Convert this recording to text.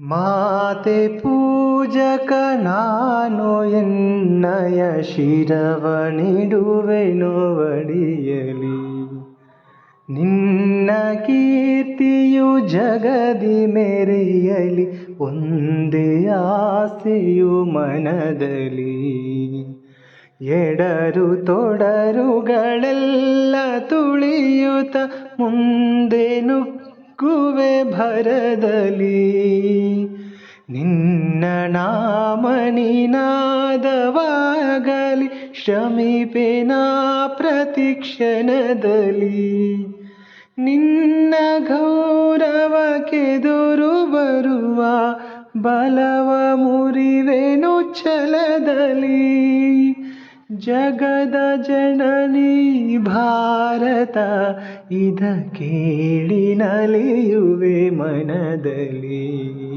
ಮಾತೆ ಪೂಜಕ ನಾನು ಎನ್ನಯ ಶಿರವನಿಡುವೆನು ಒಡಿಯಲಿ ನಿನ್ನ ಕೀರ್ತಿಯು ಜಗದಿ ಮೆರೆಯಲಿ, ಒಂದೇ ಆಸೆಯು ಮನದಲ್ಲಿ. ಎಡರು ತೊಡರುಗಳೆಲ್ಲ ತುಳಿಯುತ್ತ, ಮುಂದೆ ನುಗ್ಗುವೆ ಭರದಲ್ಲಿ. ನಾಮನಿನಾದವಾಗಲಿ ಶ್ರಮಿಪೆನ ಪ್ರತಿಕ್ಷಣದಲ್ಲಿ. ನಿನ್ನ ಗೌರವಕ್ಕೆದುರು ಬರುವ ಬಲವ ಮುರಿವೆನು ಛಲದಲ್ಲಿ. ಜಗದ ಜನನಿ ಭಾರತ, ಇದ ಕೇಳಿ ನಲಿಯುವೆ ಮನದಲ್ಲಿ.